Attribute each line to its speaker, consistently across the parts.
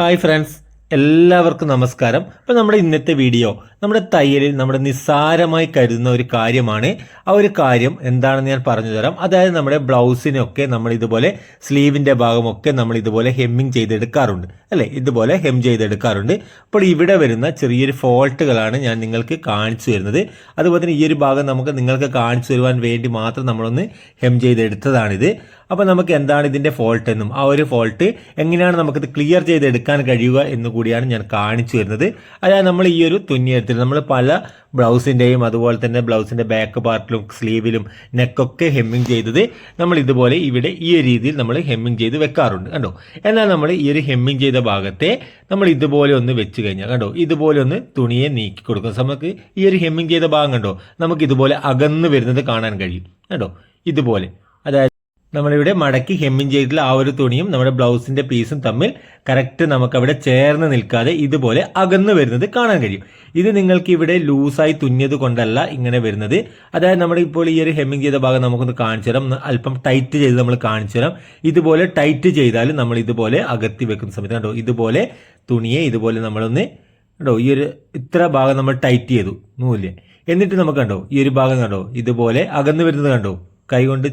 Speaker 1: Hi friends എല്ലാവർക്കും നമസ്കാരം. അപ്പോൾ നമ്മുടെ ഇന്നത്തെ വീഡിയോ നമ്മുടെ തയ്യലിൽ നമ്മുടെ നിസ്സാരമായി കരുതുന്ന ഒരു കാര്യമാണ്. ആ ഒരു കാര്യം എന്താണെന്ന് ഞാൻ പറഞ്ഞു തരാം. അതായത് നമ്മുടെ ബ്ലൗസിനൊക്കെ നമ്മൾ ഇതുപോലെ സ്ലീവിന്റെ ഭാഗമൊക്കെ നമ്മൾ ഇതുപോലെ ഹെമ്മിങ് ചെയ്തെടുക്കാറുണ്ട്. അല്ലേ? ഇതുപോലെ ഹെം ചെയ്തെടുക്കാറുണ്ട്. അപ്പോൾ ഇവിടെ വരുന്ന ചെറിയൊരു ഫോൾട്ടുകളാണ് ഞാൻ നിങ്ങൾക്ക് കാണിച്ചു തരുന്നത്. അതുപോലെ തന്നെ ഈ ഒരു ഭാഗം നമുക്ക് നിങ്ങൾക്ക് കാണിച്ചു തരുവാൻ വേണ്ടി മാത്രം നമ്മളൊന്ന് ഹെം ചെയ്തെടുത്തതാണിത്. അപ്പോൾ നമുക്ക് എന്താണ് ഇതിന്റെ ഫോൾട്ട് എന്നും? ആ ഒരു ഫോൾട്ട് എങ്ങനെയാണ് നമുക്കിത് ക്ലിയർ ചെയ്തെടുക്കാൻ കഴിയുക എന്ന് കൂടിയാണ് ഞാൻ കാണിച്ചു വരുന്നത് അതായത് നമ്മൾ ഈ ഒരു തുന്നിയെടുത്തിൽ നമ്മൾ പല ബ്ലൗസിന്റെയും അതുപോലെ തന്നെ ബ്ലൗസിന്റെ ബാക്ക് പാർട്ടിലും സ്ലീവിലും നെക്കൊക്കെ ഹെമ്മിങ് ചെയ്തത് നമ്മൾ ഇതുപോലെ ഇവിടെ ഈ ഒരു രീതിയിൽ നമ്മൾ ഹെമ്മിങ് ചെയ്ത് വെക്കാറുണ്ട്. കണ്ടോ? എന്നാൽ നമ്മൾ ഈ ഒരു ഹെമ്മിങ് ചെയ്ത ഭാഗത്തെ നമ്മൾ ഇതുപോലെ ഒന്ന് വെച്ച് കഴിഞ്ഞാൽ കണ്ടോ? ഇതുപോലെ ഒന്ന് തുണിയെ നീക്കി കൊടുക്കുന്ന നമുക്ക് ഈ ഒരു ഹെമ്മിങ് ചെയ്ത ഭാഗം കണ്ടോ? നമുക്ക് ഇതുപോലെ അകന്ന് വരുന്നത് കാണാൻ കഴിയും. കണ്ടോ? ഇതുപോലെ. നമ്മളിവിടെ മടക്കി ഹെമ്മിങ് ചെയ്തിട്ടുള്ള ആ ഒരു തുണിയും നമ്മുടെ ബ്ലൗസിന്റെ പീസും തമ്മിൽ കറക്റ്റ് നമുക്ക് അവിടെ ചേർന്ന് നിൽക്കാതെ ഇതുപോലെ അകന്നു വരുന്നത് കാണാൻ കഴിയും. ഇത് നിങ്ങൾക്ക് ഇവിടെ ലൂസായി തുന്നിയത് കൊണ്ടല്ല ഇങ്ങനെ വരുന്നത്. അതായത് നമ്മൾ ഇപ്പോൾ ഈ ഒരു ഹെമ്മിങ് ചെയ്ത ഭാഗം നമുക്കൊന്ന് കാണിച്ചു തരാം. അല്പം ടൈറ്റ് ചെയ്ത് നമ്മൾ കാണിച്ചു തരാം. ഇതുപോലെ ടൈറ്റ് ചെയ്താൽ നമ്മൾ ഇതുപോലെ അകത്തി വെക്കുന്ന സമയത്ത് കണ്ടോ ഇതുപോലെ തുണിയെ ഇതുപോലെ നമ്മളൊന്ന് കണ്ടോ ഈ ഒരു ഇത്ര ഭാഗം നമ്മൾ ടൈറ്റ് ചെയ്തു. നൂൽ എന്നിട്ട് നമുക്ക് കണ്ടോ ഈ ഒരു ഭാഗം കണ്ടോ ഇതുപോലെ അകന്നു വരുന്നത് കണ്ടോ കൈകൊണ്ട്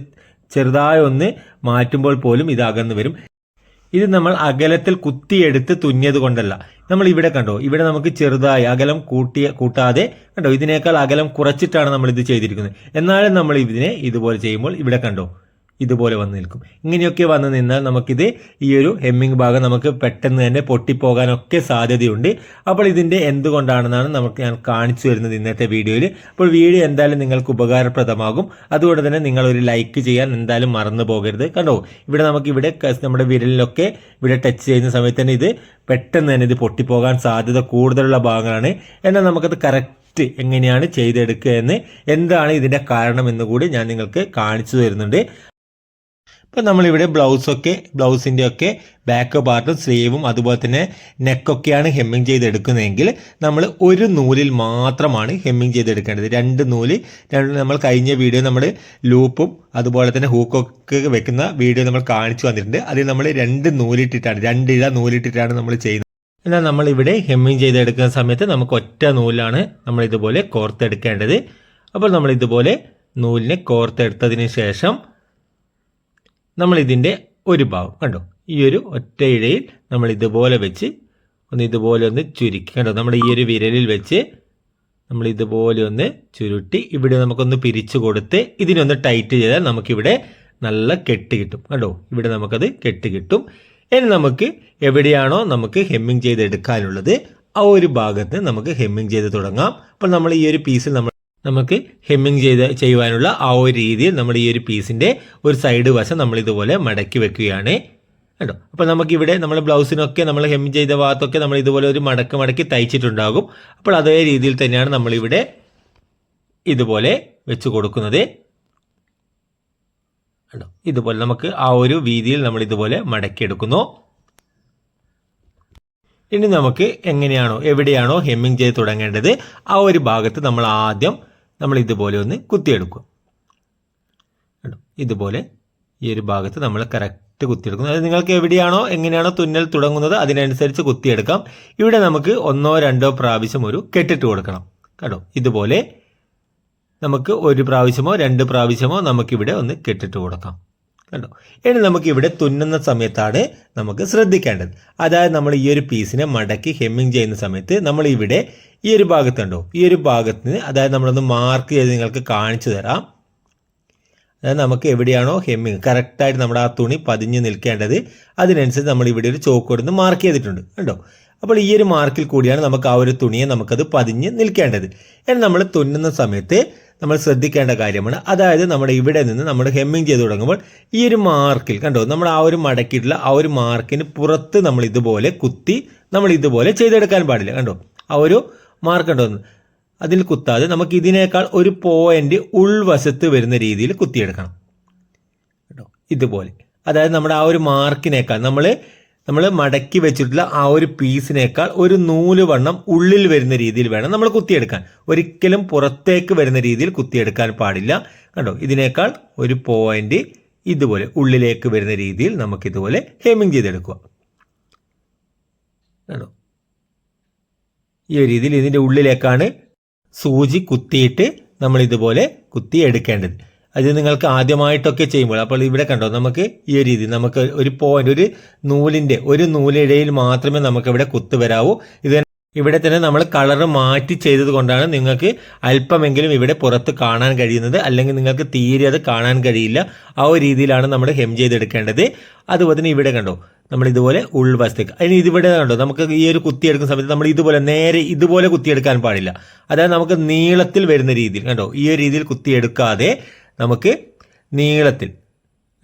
Speaker 1: ചെറുതായി ഒന്ന് മാറ്റുമ്പോൾ പോലും ഇത് അകന്നു വരും. ഇത് നമ്മൾ അകലത്തിൽ കുത്തിയെടുത്ത് തുന്നിയത് കൊണ്ടല്ല. നമ്മൾ ഇവിടെ കണ്ടോ ഇവിടെ നമുക്ക് ചെറുതായി അകലം കൂട്ടിയ കൂട്ടാതെ കണ്ടോ ഇതിനേക്കാൾ അകലം കുറച്ചിട്ടാണ് നമ്മൾ ഇത് ചെയ്തിരിക്കുന്നത്. എന്നാലും നമ്മൾ ഇതിനെ ഇതുപോലെ ചെയ്യുമ്പോൾ ഇവിടെ കണ്ടോ ഇതുപോലെ വന്ന് നിൽക്കും. ഇങ്ങനെയൊക്കെ വന്ന് നിന്നാൽ നമുക്കിത് ഈ ഒരു ഹെമ്മിങ് ഭാഗം നമുക്ക് പെട്ടെന്ന് തന്നെ പൊട്ടിപ്പോകാനൊക്കെ സാധ്യതയുണ്ട്. അപ്പോൾ ഇതിന്റെ എന്തുകൊണ്ടാണെന്നാണ് നമുക്ക് ഞാൻ കാണിച്ചു വരുന്നത് ഇന്നത്തെ വീഡിയോയിൽ. അപ്പോൾ വീഡിയോ എന്തായാലും നിങ്ങൾക്ക് ഉപകാരപ്രദമാകും. അതുകൊണ്ട് തന്നെ നിങ്ങൾ ഒരു ലൈക്ക് ചെയ്യാൻ എന്തായാലും മറന്നു പോകരുത്. കണ്ടോ? ഇവിടെ നമുക്ക് ഇവിടെ നമ്മുടെ വിരലിലൊക്കെ ഇവിടെ ടച്ച് ചെയ്യുന്ന സമയത്ത് തന്നെ ഇത് പെട്ടെന്ന് തന്നെ ഇത് പൊട്ടിപ്പോകാൻ സാധ്യത കൂടുതലുള്ള ഭാഗങ്ങളാണ്. എന്നാൽ നമുക്കത് കറക്റ്റ് എങ്ങനെയാണ് ചെയ്തെടുക്കുക എന്ന് എന്താണ് ഇതിന്റെ കാരണം എന്നുകൂടി ഞാൻ നിങ്ങൾക്ക് കാണിച്ചു തരുന്നുണ്ട്. ഇപ്പം നമ്മളിവിടെ ബ്ലൗസൊക്കെ ബ്ലൗസിന്റെ ഒക്കെ ബാക്ക് പാർട്ടും സ്ലീവും അതുപോലെ തന്നെ നെക്കൊക്കെയാണ് ഹെമ്മിങ് ചെയ്തെടുക്കുന്നതെങ്കിൽ നമ്മൾ ഒരു നൂലിൽ മാത്രമാണ് ഹെമ്മിങ് ചെയ്തെടുക്കേണ്ടത്. രണ്ട് നൂൽ രണ്ട് നമ്മൾ കഴിഞ്ഞ വീഡിയോ നമ്മൾ ലൂപ്പും അതുപോലെ തന്നെ ഹൂക്കൊക്കെ വെക്കുന്ന വീഡിയോ നമ്മൾ കാണിച്ചു വന്നിട്ടുണ്ട് അതിൽ നമ്മൾ രണ്ട് നൂലിട്ടിട്ടാണ് രണ്ടിഴ നൂലിട്ടിട്ടാണ് നമ്മൾ ചെയ്യുന്നത്. എന്നാൽ നമ്മളിവിടെ ഹെമ്മിങ് ചെയ്തെടുക്കുന്ന സമയത്ത് നമുക്ക് ഒറ്റ നൂലാണ് നമ്മൾ ഇതുപോലെ കോർത്തെടുക്കേണ്ടത്. അപ്പോൾ നമ്മൾ ഇതുപോലെ നൂലിനെ കോർത്തെടുത്തതിന് ശേഷം നമ്മൾ ഇതിന്റെ ഒരു ഭാഗം. കണ്ടോ? ഈ ഒരു ഒറ്റ ഇഴയിൽ നമ്മൾ ഇതുപോലെ വെച്ച് ഒന്ന് ഇതുപോലെ ഒന്ന് ചുരുക്കി. കണ്ടോ? നമ്മുടെ ഈ ഒരു വിരലിൽ വെച്ച് നമ്മൾ ഇതുപോലെ ഒന്ന് ചുരുട്ടി ഇവിടെ നമുക്കൊന്ന് പിരിച്ചു കൊടുത്ത് ഇതിനൊന്ന് ടൈറ്റ് ചെയ്താൽ നമുക്കിവിടെ നല്ല കെട്ട് കിട്ടും. കണ്ടോ? ഇവിടെ നമുക്കത് കെട്ട് കിട്ടും. ഇനി നമുക്ക് എവിടെയാണോ നമുക്ക് ഹെമ്മിങ് ചെയ്തെടുക്കാനുള്ളത് ആ ഒരു ഭാഗത്ത് നമുക്ക് ഹെമ്മിങ് ചെയ്ത് തുടങ്ങാം. അപ്പോൾ നമ്മൾ ഈ ഒരു പീസിൽ നമ്മൾ നമുക്ക് ഹെമ്മിങ് ചെയ്ത് ചെയ്യുവാനുള്ള ആ ഒരു രീതിയിൽ നമ്മൾ ഈ ഒരു പീസിന്റെ ഒരു സൈഡ് വശം നമ്മൾ ഇതുപോലെ മടക്കി വെക്കുകയാണ്. കേട്ടോ അപ്പോൾ നമുക്കിവിടെ നമ്മൾ ബ്ലൗസിനൊക്കെ നമ്മൾ ഹെം ചെയ്ത ഭാഗത്തൊക്കെ നമ്മൾ ഇതുപോലെ ഒരു മടക്ക് മടക്കി തയ്ച്ചിട്ടുണ്ടാകും. അപ്പോൾ അതേ രീതിയിൽ തന്നെയാണ് നമ്മളിവിടെ ഇതുപോലെ വെച്ച് കൊടുക്കുന്നത്. കണ്ടോ? ഇതുപോലെ നമുക്ക് ആ ഒരു വീതിയിൽ നമ്മൾ ഇതുപോലെ മടക്കിയെടുക്കുന്നു ഇനി നമുക്ക് എങ്ങനെയാണോ എവിടെയാണോ ഹെമ്മിങ് ചെയ്ത് തുടങ്ങേണ്ടത് ആ ഒരു ഭാഗത്ത് നമ്മൾ ആദ്യം നമ്മൾ ഇതുപോലെ ഒന്ന് കുത്തിയെടുക്കുക ഇതുപോലെ ഈ ഒരു ഭാഗത്ത് നമ്മൾ കറക്റ്റ് കുത്തിയെടുക്കുന്നു. അതായത് നിങ്ങൾക്ക് എവിടെയാണോ എങ്ങനെയാണോ തുന്നൽ തുടങ്ങുന്നത് അതിനനുസരിച്ച് കുത്തിയെടുക്കാം. ഇവിടെ നമുക്ക് ഒന്നോ രണ്ടോ പ്രാവശ്യം ഒരു കെട്ടിട്ട് കൊടുക്കണം. കേട്ടോ ഇതുപോലെ നമുക്ക് ഒരു പ്രാവശ്യമോ രണ്ട് പ്രാവശ്യമോ നമുക്കിവിടെ ഒന്ന് കെട്ടിട്ട് കൊടുക്കാം. കണ്ടോ? ഇനി നമുക്ക് ഇവിടെ തുന്നുന്ന സമയത്താണ് നമുക്ക് ശ്രദ്ധിക്കേണ്ടത്. അതായത് നമ്മൾ ഈ ഒരു പീസിനെ മടക്കി ഹെമ്മിങ് ചെയ്യുന്ന സമയത്ത് നമ്മൾ ഇവിടെ ഈ ഒരു ഭാഗത്തുണ്ടോ ഈ ഒരു ഭാഗത്തിന് അതായത് നമ്മളൊന്ന് മാർക്ക് ചെയ്ത് നിങ്ങൾക്ക് കാണിച്ചു തരാം. അതായത് നമുക്ക് എവിടെയാണോ ഹെമ്മിങ് കറക്റ്റായിട്ട് നമ്മുടെ ആ തുണി പതിഞ്ഞ് നിൽക്കേണ്ടത് അതിനനുസരിച്ച് നമ്മൾ ഇവിടെ ഒരു ചോക്ക് കൊടുത്ത് മാർക്ക് ചെയ്തിട്ടുണ്ട്. കണ്ടോ? അപ്പോൾ ഈ ഒരു മാർക്കിൽ കൂടിയാണ് നമുക്ക് ആ ഒരു തുണിയെ നമുക്കത് പതിഞ്ഞ് നിൽക്കേണ്ടത്. എന്നാൽ നമ്മൾ തുന്നുന്ന സമയത്ത് നമ്മൾ ശ്രദ്ധിക്കേണ്ട കാര്യമാണ്. അതായത് നമ്മുടെ ഇവിടെ നിന്ന് നമ്മൾ ഹെമ്മിങ് ചെയ്ത് തുടങ്ങുമ്പോൾ ഈ ഒരു മാർക്കിൽ കണ്ടോ നമ്മൾ ആ ഒരു മടക്കിയിട്ടുള്ള ആ ഒരു മാർക്കിന് പുറത്ത് നമ്മൾ ഇതുപോലെ കുത്തി നമ്മൾ ഇതുപോലെ ചെയ്തെടുക്കാൻ പാടില്ല. കണ്ടോ? ആ ഒരു മാർക്ക് ഉണ്ടോ? അതിൽ കുത്താതെ നമുക്ക് ഇതിനേക്കാൾ ഒരു പോയിന്റ് ഉൾവശത്ത് വരുന്ന രീതിയിൽ കുത്തിയെടുക്കണം. കേട്ടോ ഇതുപോലെ. അതായത് നമ്മുടെ ആ ഒരു മാർക്കിനേക്കാൾ നമ്മൾ നമ്മൾ മടക്കി വെച്ചിട്ടുള്ള ആ ഒരു പീസിനേക്കാൾ ഒരു നൂൽ വണ്ണം ഉള്ളിൽ വരുന്ന രീതിയിൽ വേണം നമ്മൾ കുത്തിയെടുക്കാൻ. ഒരിക്കലും പുറത്തേക്ക് വരുന്ന രീതിയിൽ കുത്തിയെടുക്കാൻ പാടില്ല. കണ്ടോ? ഇതിനേക്കാൾ ഒരു പോയിന്റ് ഇതുപോലെ ഉള്ളിലേക്ക് വരുന്ന രീതിയിൽ നമുക്കിതുപോലെ ഹെമിംഗ് ചെയ്തെടുക്കുക. കണ്ടോ? ഈ ഒരു രീതിയിൽ ഇതിന്റെ ഉള്ളിലേക്കാണ് സൂചി കുത്തിയിട്ട് നമ്മൾ ഇതുപോലെ കുത്തി എടുക്കേണ്ടത് അത് നിങ്ങൾക്ക് ആദ്യമായിട്ടൊക്കെ ചെയ്യുമ്പോൾ അപ്പോൾ ഇവിടെ കണ്ടോ നമുക്ക് ഈ രീതി നമുക്ക് ഒരു പോയിന്റ് ഒരു നൂലിന്റെ ഒരു നൂലിടയിൽ മാത്രമേ നമുക്ക് ഇവിടെ കുത്ത് വരാവൂ. ഇത് ഇവിടെ തന്നെ നമ്മൾ കളർ മാറ്റി ചെയ്തത് കൊണ്ടാണ് നിങ്ങൾക്ക് അല്പമെങ്കിലും ഇവിടെ പുറത്ത് കാണാൻ കഴിയുന്നത് അല്ലെങ്കിൽ നിങ്ങൾക്ക് തീരെ അത് കാണാൻ കഴിയില്ല. ആ ഒരു രീതിയിലാണ് നമ്മൾ ഹെം ചെയ്തെടുക്കേണ്ടത്. അതുപോലെ തന്നെ ഇവിടെ കണ്ടോ നമ്മൾ ഇതുപോലെ ഉൾവശത്തേക്ക് അതിന് ഇതിവിടെ കണ്ടോ നമുക്ക് ഈ ഒരു കുത്തിയെടുക്കുന്ന സമയത്ത് നമ്മൾ ഇതുപോലെ നേരെ ഇതുപോലെ കുത്തിയെടുക്കാൻ പാടില്ല. അതായത് നമുക്ക് നീളത്തിൽ വരുന്ന രീതിയിൽ കണ്ടോ ഈ ഒരു രീതിയിൽ കുത്തിയെടുക്കാതെ നമുക്ക് നീളത്തിൽ.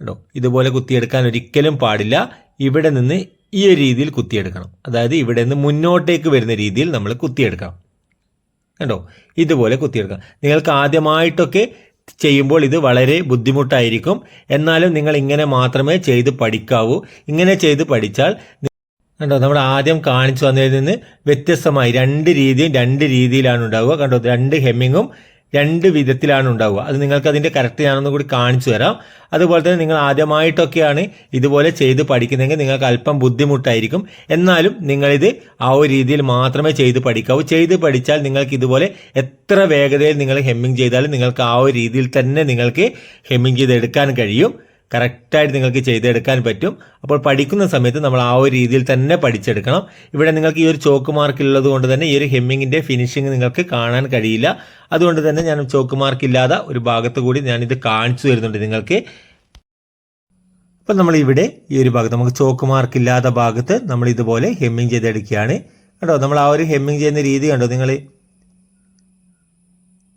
Speaker 1: കേട്ടോ ഇതുപോലെ കുത്തിയെടുക്കാൻ ഒരിക്കലും പാടില്ല. ഇവിടെ നിന്ന് ഈ ഒരു രീതിയിൽ കുത്തിയെടുക്കണം. അതായത് ഇവിടെ നിന്ന് മുന്നോട്ടേക്ക് വരുന്ന രീതിയിൽ നമ്മൾ കുത്തിയെടുക്കണം. കണ്ടോ? ഇതുപോലെ കുത്തിയെടുക്കണം. നിങ്ങൾക്ക് ആദ്യമായിട്ടൊക്കെ ചെയ്യുമ്പോൾ ഇത് വളരെ ബുദ്ധിമുട്ടായിരിക്കും. എന്നാലും നിങ്ങൾ ഇങ്ങനെ മാത്രമേ ചെയ്ത് പഠിക്കാവൂ. ഇങ്ങനെ ചെയ്ത് പഠിച്ചാൽ കണ്ടോ? നമ്മൾ ആദ്യം കാണിച്ചു വന്നതിൽ നിന്ന് വ്യത്യസ്തമായി രണ്ട് രീതിയും രണ്ട് രീതിയിലാണ് ഉണ്ടാവുക. കണ്ടോ? രണ്ട് ഹെമ്മിങ്ങും രണ്ട് വിധത്തിലാണ് ഉണ്ടാവുക. അത് നിങ്ങൾക്ക് അതിന്റെ കറക്റ്റ് ഞാനൊന്ന് കൂടി കാണിച്ചു തരാം. അതുപോലെ തന്നെ നിങ്ങൾ ആദ്യമായിട്ടൊക്കെയാണ് ഇതുപോലെ ചെയ്ത് പഠിക്കുന്നതെങ്കിൽ നിങ്ങൾക്ക് അല്പം ബുദ്ധിമുട്ടായിരിക്കും. എന്നാലും നിങ്ങളിത് ആ ഒരു രീതിയിൽ മാത്രമേ ചെയ്ത് പഠിക്കാവൂ. ചെയ്ത് പഠിച്ചാൽ നിങ്ങൾക്ക് ഇതുപോലെ എത്ര വേഗതയിൽ നിങ്ങൾ ഹെമ്മിങ് ചെയ്താലും നിങ്ങൾക്ക് ആ ഒരു രീതിയിൽ തന്നെ നിങ്ങൾക്ക് ഹെമ്മിങ് ചെയ്തെടുക്കാൻ കഴിയും. കറക്റ്റായിട്ട് നിങ്ങൾക്ക് ചെയ്തെടുക്കാൻ പറ്റും. അപ്പോൾ പഠിക്കുന്ന സമയത്ത് നമ്മൾ ആ ഒരു രീതിയിൽ തന്നെ പഠിച്ചെടുക്കണം. ഇവിടെ നിങ്ങൾക്ക് ഈ ഒരു ചോക്ക് മാർക്ക് ഉള്ളത് കൊണ്ട് തന്നെ ഈ ഒരു ഹെമ്മിങ്ങിന്റെ ഫിനിഷിങ് നിങ്ങൾക്ക് കാണാൻ കഴിയില്ല. അതുകൊണ്ട് തന്നെ ഞാൻ ചോക്ക് മാർക്ക് ഇല്ലാതെ ഒരു ഭാഗത്ത് കൂടി ഞാനിത് കാണിച്ചു തരുന്നുണ്ട് നിങ്ങൾക്ക്. അപ്പം നമ്മൾ ഇവിടെ ഈ ഒരു ഭാഗത്ത് നമുക്ക് ചോക്ക് മാർക്ക് ഇല്ലാത്ത ഭാഗത്ത് നമ്മൾ ഇതുപോലെ ഹെമ്മിങ് ചെയ്തെടുക്കുകയാണ്. കേട്ടോ നമ്മൾ ആ ഒരു ഹെമ്മിങ് ചെയ്യുന്ന രീതി കണ്ടോ? നിങ്ങൾ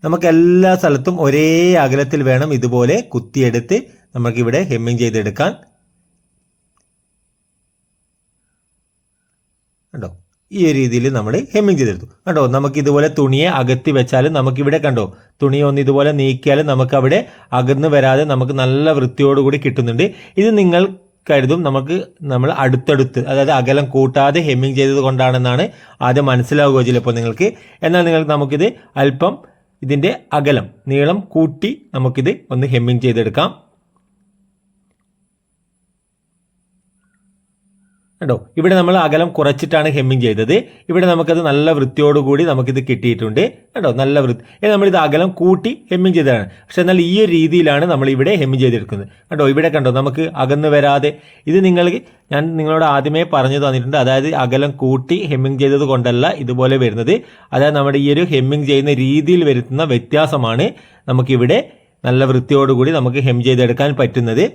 Speaker 1: നമുക്ക് എല്ലാ സ്ഥലത്തും ഒരേ അകലത്തിൽ വേണം ഇതുപോലെ കുത്തിയെടുത്ത് നമുക്കിവിടെ ഹെമ്മിങ് ചെയ്തെടുക്കാൻ കണ്ടോ? ഈ ഒരു രീതിയിൽ നമ്മൾ ഹെമ്മിങ് ചെയ്തെടുത്തു. കണ്ടോ? നമുക്ക് ഇതുപോലെ തുണിയെ അകത്തി വെച്ചാലും നമുക്കിവിടെ കണ്ടോ? തുണി ഒന്ന് ഇതുപോലെ നീക്കിയാലും നമുക്ക് അവിടെ അകന്ന് വരാതെ നമുക്ക് നല്ല വൃത്തിയോടുകൂടി കിട്ടുന്നുണ്ട്. ഇത് നിങ്ങൾ കരുതും. നമുക്ക് നമ്മൾ അടുത്തടുത്ത് അതായത് അകലം കൂട്ടാതെ ഹെമ്മിങ് ചെയ്തത് കൊണ്ടാണെന്നാണ് ആദ്യം മനസ്സിലാവുക ചിലപ്പോൾ നിങ്ങൾക്ക്. എന്നാൽ നിങ്ങൾക്ക് നമുക്കിത് അല്പം ഇതിന്റെ അകലം നീളം കൂട്ടി നമുക്കിത് ഒന്ന് ഹെമ്മിങ് ചെയ്തെടുക്കാം. കേട്ടോ ഇവിടെ നമ്മൾ അകലം കുറച്ചിട്ടാണ് ഹെമ്മിങ് ചെയ്തത്. ഇവിടെ നമുക്കത് നല്ല വൃത്തിയോടുകൂടി നമുക്കിത് കിട്ടിയിട്ടുണ്ട്. കേട്ടോ നല്ല വൃത്തി നമ്മളിത് അകലം കൂട്ടി ഹെമ്മിങ് ചെയ്തതാണ്. പക്ഷെ എന്നാൽ ഈ ഒരു രീതിയിലാണ് നമ്മൾ ഇവിടെ ഹെമ്മിങ് ചെയ്തെടുക്കുന്നത്. കേട്ടോ ഇവിടെ കണ്ടോ? നമുക്ക് അകന്ന് വരാതെ ഇത് നിങ്ങൾ ഞാൻ നിങ്ങളോട് ആദ്യമേ പറഞ്ഞു തന്നിട്ടുണ്ട്. അതായത് അകലം കൂട്ടി ഹെമ്മിങ് ചെയ്തത് കൊണ്ടല്ല ഇതുപോലെ വരുന്നത്. അതായത് നമ്മുടെ ഈ ഒരു ഹെമ്മിങ് ചെയ്യുന്ന രീതിയിൽ വരുത്തുന്ന വ്യത്യാസമാണ് നമുക്കിവിടെ നല്ല വൃത്തിയോടുകൂടി നമുക്ക് ഹെം ചെയ്തെടുക്കാൻ പറ്റുന്നത്.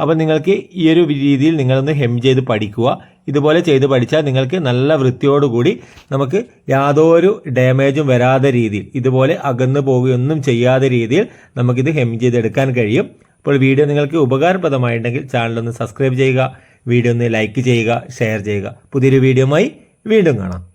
Speaker 1: അപ്പോൾ നിങ്ങൾക്ക് ഈ ഒരു രീതിയിൽ നിങ്ങളൊന്ന് ഹെം ചെയ്ത് പഠിക്കുക. ഇതുപോലെ ചെയ്ത് പഠിച്ചാൽ നിങ്ങൾക്ക് നല്ല വൃത്തിയോടുകൂടി നമുക്ക് യാതൊരു ഡാമേജും വരാതെ രീതിയിൽ ഇതുപോലെ അകന്നു പോവുകയൊന്നും ചെയ്യാതെ രീതിയിൽ നമുക്കിത് ഹെം ചെയ്തെടുക്കാൻ കഴിയും. അപ്പോൾ വീഡിയോ നിങ്ങൾക്ക് ഉപകാരപ്രദമായിട്ടുണ്ടെങ്കിൽ ചാനലൊന്ന് സബ്സ്ക്രൈബ് ചെയ്യുക വീഡിയോ ഒന്ന് ലൈക്ക് ചെയ്യുക ഷെയർ ചെയ്യുക. പുതിയൊരു വീഡിയോയുമായി വീണ്ടും കാണാം.